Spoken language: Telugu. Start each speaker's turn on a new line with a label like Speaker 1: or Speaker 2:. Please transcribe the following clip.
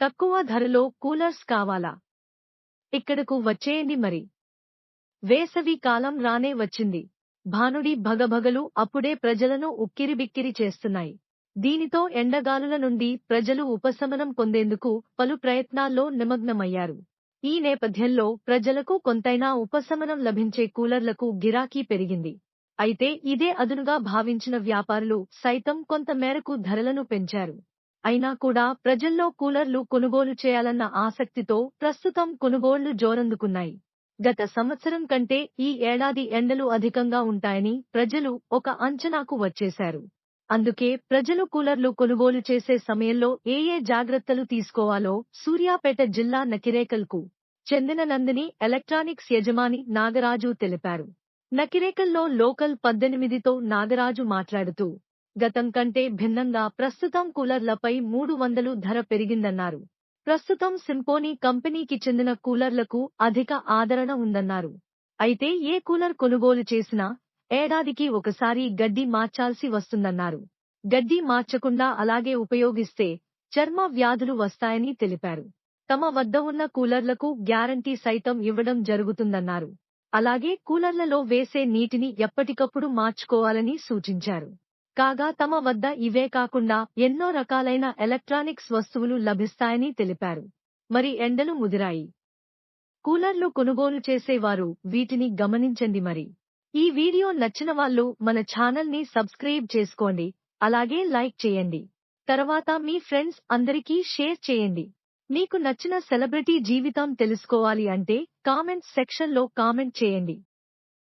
Speaker 1: తక్కువ ధరలో కూలర్స్ కావాలా? ఇక్కడకు వచ్చేయండి మరి. వేసవి కాలం రానే వచ్చింది. భానుడి భగభగలు అప్పుడే ప్రజలను ఉక్కిరిబిక్కిరి చేస్తున్నాయి. దీనితో ఎండగాలుల నుండి ప్రజలు ఉపశమనం పొందేందుకు పలు ప్రయత్నాల్లో నిమగ్నమయ్యారు. ఈ నేపథ్యంలో ప్రజలకు కొంతైనా ఉపశమనం లభించే కూలర్లకు గిరాకీ పెరిగింది. అయితే ఇదే అదునుగా భావించిన వ్యాపారులు సైతం కొంత మేరకు ధరలను పెంచారు. అయినా కూడా ప్రజల్లో కూలర్లు కొనుగోలు చేయాలన్న ఆసక్తితో ప్రస్తుతం కొనుగోళ్ళు జోరందుకున్నాయి. గత సంవత్సరం కంటే ఈ ఏడాది ఎండలు అధికంగా ఉంటాయని ప్రజలు ఒక అంచనాకు వచ్చేశారు. అందుకే ప్రజలు కూలర్లు కొనుగోలు చేసే సమయంలో ఏ ఏ జాగ్రత్తలు తీసుకోవాలో సూర్యాపేట జిల్లా నకిరేకల్కు చెందిన నందిని ఎలక్ట్రానిక్స్ యజమాని నాగరాజు తెలిపారు. నకిరేకల్లో లోకల్ పద్దెనిమిదితో నాగరాజు మాట్లాడుతూ గతం కంటే భిన్నంగా ప్రస్తుతం కూలర్లపై మూడు వందలు ధర పెరిగిందన్నారు. ప్రస్తుతం సింపోనీ కంపెనీకి చెందిన కూలర్లకు అధిక ఆదరణ ఉందన్నారు. అయితే ఏ కూలర్ కొనుగోలు చేసినా ఏడాదికి ఒకసారి గడ్డి మార్చాల్సి వస్తుందన్నారు. గడ్డి మార్చకుండా అలాగే ఉపయోగిస్తే చర్మ వ్యాధులు వస్తాయని తెలిపారు. తమ వద్ద ఉన్న కూలర్లకు గ్యారంటీ సైతం ఇవ్వడం జరుగుతుందన్నారు. అలాగే కూలర్లలో వేసే నీటిని ఎప్పటికప్పుడు మార్చుకోవాలని సూచించారు. కాగా తమ వద్ద ఇవే కాకుండా ఎన్నో రకాలైన ఎలక్ట్రానిక్స్ వస్తువులు లభిస్తాయని తెలిపారు. మరి ఎండలు ముదిరాయి. కూలర్లు కొనుగోలు చేసేవారు వీటిని గమనించండి మరి. ఈ వీడియో నచ్చిన వాళ్ళు మన ఛానల్ని సబ్స్క్రైబ్ చేసుకోండి అలాగే లైక్ చేయండి. తర్వాత మీ ఫ్రెండ్స్ అందరికీ షేర్ చేయండి. మీకు నచ్చిన సెలబ్రిటీ జీవితం తెలుసుకోవాలి అంటే కామెంట్ సెక్షన్లో కామెంట్ చేయండి.